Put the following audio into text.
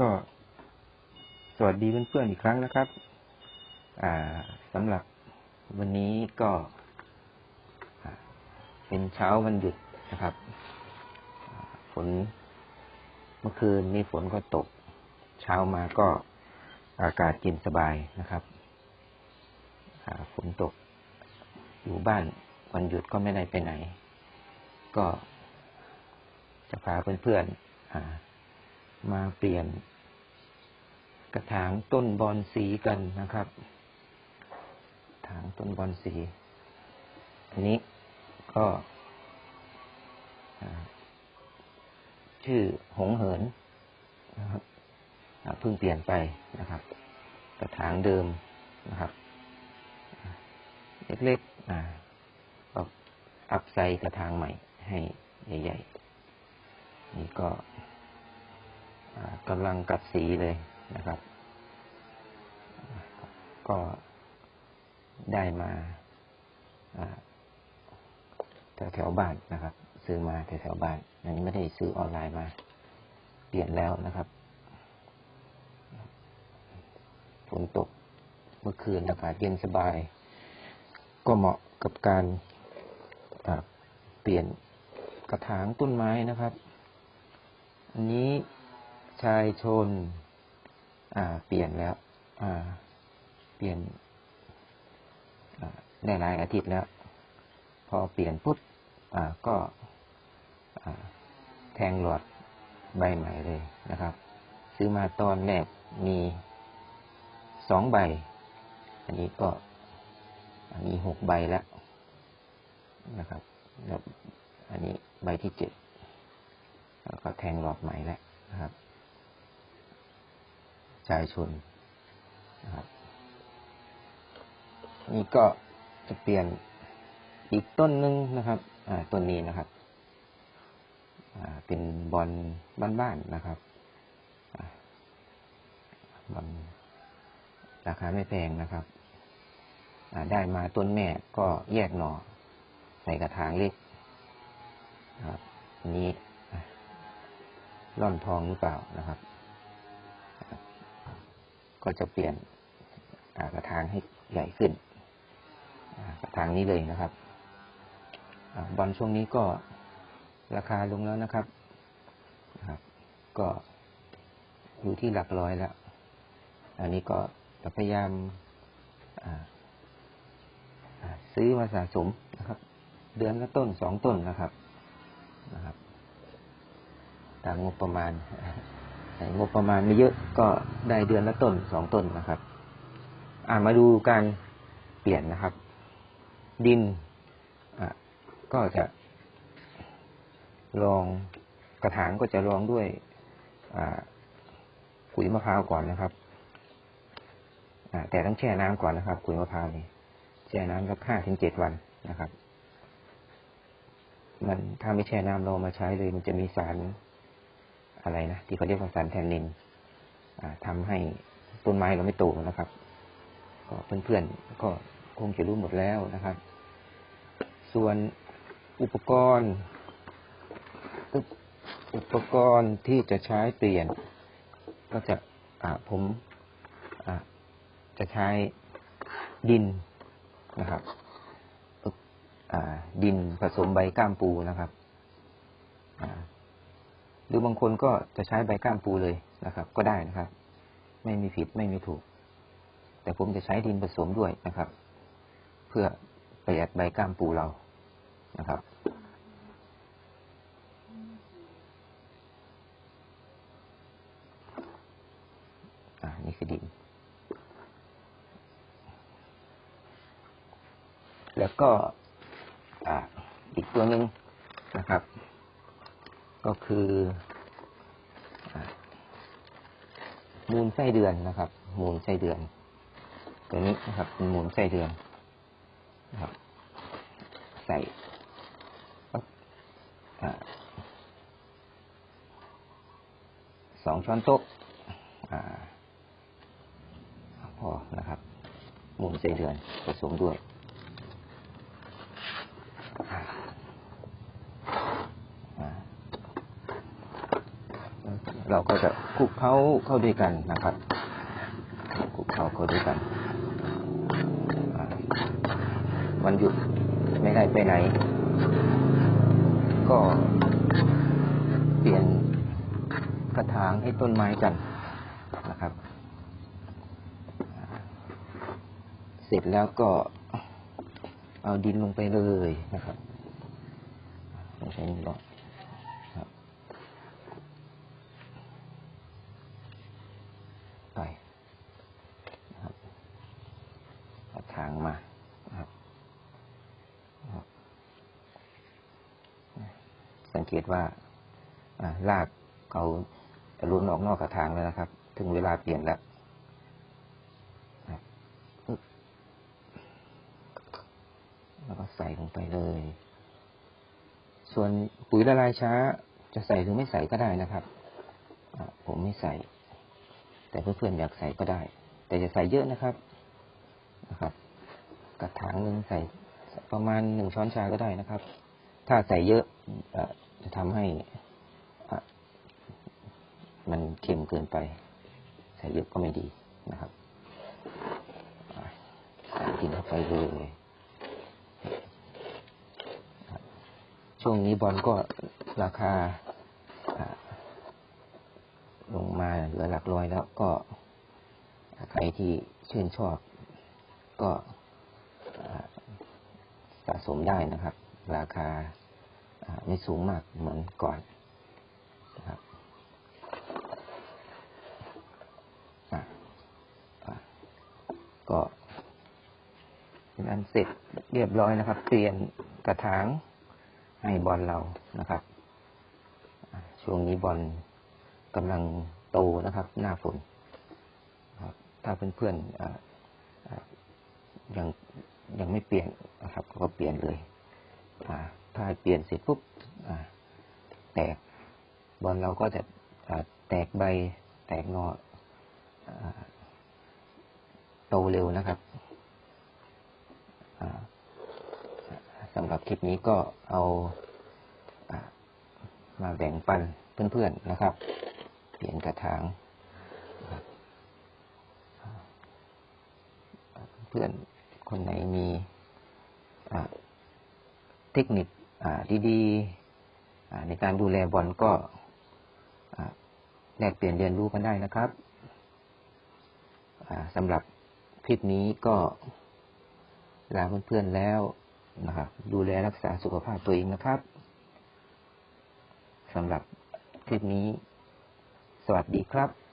ก็สวัสดีเพื่อนๆอีกครั้งนะครับ อ่าสำหรับวันนี้ก็เป็นเช้าวันหยุดนะครับฝนเมื่อคืนนี้ฝนก็ตก เช้ามาก็อากาศเย็นสบายนะครับฝนตกอยู่บ้านวันหยุดก็ไม่ได้ไปไหน ก็จะพาเพื่อนๆมาเปลี่ยน กระถางต้นบอนสีกันนะครับถางต้นบอนสี อันนี้ก็ชื่อหงเหินนะครับเพิ่งเปลี่ยนไปนะครับ กระถางเดิมนะครับ เล็กๆอ่าก็อัพไซกระถางใหม่ให้ใหญ่ๆ นี่ก็กำลังกัดสีเลย นะครับ ก็ได้มาแถวแถวๆบ้านนะครับ ซื้อมาแถวแถวๆบ้าน อันนี้ไม่ได้ซื้อออนไลน์มา เปลี่ยนแล้วนะครับฝนตกเมื่อคืนอากาศเย็นสบาย ก็เหมาะกับการเปลี่ยนกระถางต้นไม้นะครับ อันนี้ชายชน อ่า เปลี่ยนแล้ว อ่า เปลี่ยนได้หลายอาทิตย์แล้ว พอเปลี่ยนปุ๊บอ่าก็อ่าแทงหลอดใบใหม่เลยนะครับ ซื้อมาตอนแรกมีสองใบ อันนี้ก็มีหกใบแล้วนะครับแล้วอันนี้ใบที่เจ็ดแล้วก็แทงหลอดใหม่แล้วนะครับ ชาชนนะครับนี่ก็จะเปลี่ยนอีกต้นหนึ่งนะครับอ่าต้นนี้นะครับอ่าเป็นบอลบ้านๆนะครับบอลราคาไม่แพงนะครับอ่าได้มาต้นแม่ก็แยกหน่อใส่กระถางเล็กครับนี้ร่อนทองหรือเปล่านะครับ ก็จะเปลี่ยนกระถางให้ใหญ่ขึ้นกระถางนี้เลยนะครับอบอลช่วงนี้ก็ราคาลงแล้วนะครับครับ ก็อยู่ที่หลักร้อยแล้ว อันนี้ก็พยายามซื้อมาสะสมนะครับ เดือนละต้นสองต้นนะครับนะครับ ตามงบประมาณ งบประมาณไม่เยอะก็ได้เดือนละต้นสองต้นนะครับอ่ามาดูการเปลี่ยนนะครับ ดินอะก็จะลองกระถางก็จะลองด้วยอ่าขุยมะพร้าวก่อนนะครับอ่าแต่ต้องแช่น้ำก่อนนะครับขุยมะพร้าวนี่แช่น้ำสักห้าถึงเจ็ดวันนะครับ มันถ้าไม่แช่น้ำเรามาใช้เลย มันจะมีสาร อะไรนะที่เขาเรียกว่าสารแทนนินทำให้ต้นไม้เราไม่โตนะครับ ก็เพื่อนๆก็คงจะรู้หมดแล้วนะครับ ส่วนอุปกรณ์อุปอุปกรณ์ที่จะใช้เปลี่ยน ก็จะอ่าผมอ่าจะใช้ดินนะครับอ่าดินผสมใบก้ามปูนะครับอ่า หรือบางคนก็จะใช้ใบก้ามปูเลยนะครับ ก็ได้นะครับ ไม่มีผิดไม่มีถูก แต่ผมจะใช้ดินผสมด้วยนะครับ เพื่อประหยัดใบก้ามปูเรานะครับอ่านี่คือดิน แล้วก็ออีกตัวหนึ่งนะครับ ก็คือมูลไส้เดือนนะครับ มูลไส้เดือน ตัวนี้นะครับเป็นมูลไส้เดือนนะครับ ใส่สองช้อนโต๊ะพอนะครับ มูลไส้เดือนผสมด้วยอ่าอ่า เราก็จะคลุก เคล้าเข้าด้วยกันนะครับคลุกเคล้าเข้าด้วยกัน วันหยุดไม่ได้ไปไหน ก็เปลี่ยนกระถางให้ต้นไม้กันนะครับ เสร็จแล้วก็เอาดินลงไปเลยนะครับลงไปนี่ก่อนครับ ไปนะครับเอา ทางมาครับสังเกตว่าอ่ารากเขาจะรุนออกนอกกระถางแล้วนะครับ ถึงเวลาเปลี่ยนแล้วแล้วก็ใส่ลงไปเลย ส่วนปุ๋ยละลายช้า จะใส่หรือไม่ใส่ก็ได้นะครับ ผมไม่ใส่ แต่เพื่อนๆอยากใส่ก็ได้ แต่จะใส่เยอะนะครับนะครับ กระถางหนึ่งใส่ประมาณหนึ่งช้อนชาก็ได้นะครับ ถ้าใส่เยอะจะทำให้มันเค็มเกินไป ใส่เยอะก็ไม่ดีนะครับใส่กินเข้าไปเลยช่วงนี้บอลก็ราคาลงมาเหลือหลักร้อยแล้วก็ใครที่ชื่นชอบก็ สะสมได้นะครับ ราคาไม่สูงมากเหมือนก่อนนะครับก็เป็นอันเสร็จเรียบร้อยนะครับ เปลี่ยนกระถางให้บอลเรานะครับ ช่วงนี้บอลกำลังโตนะครับ หน้าฝนถ้าเพื่อนๆยังยังไม่เปลี่ยน นะครับก็เปลี่ยนเลยถ้าเปลี่ยนเสร็จปุ๊บแตกบอลเราก็จะแตกใบแตกหนอโตเร็วนะครับสำหรับคลิปนี้ก็เอามาแบ่งปันเพื่อนๆนะครับ เปลี่ยนกระถางเพื่อนคนไหนมี ทคนิคดีๆในการดูแลบอลก็แลกเปลี่ยนเรียนรู้กันได้นะครับสำหรับคลิปนี้ก็ลาเพื่อนๆแล้วนะครับดูแลรักษาสุขภาพตัวเองนะครับสำหรับคลิปนี้ สวัสดีครับ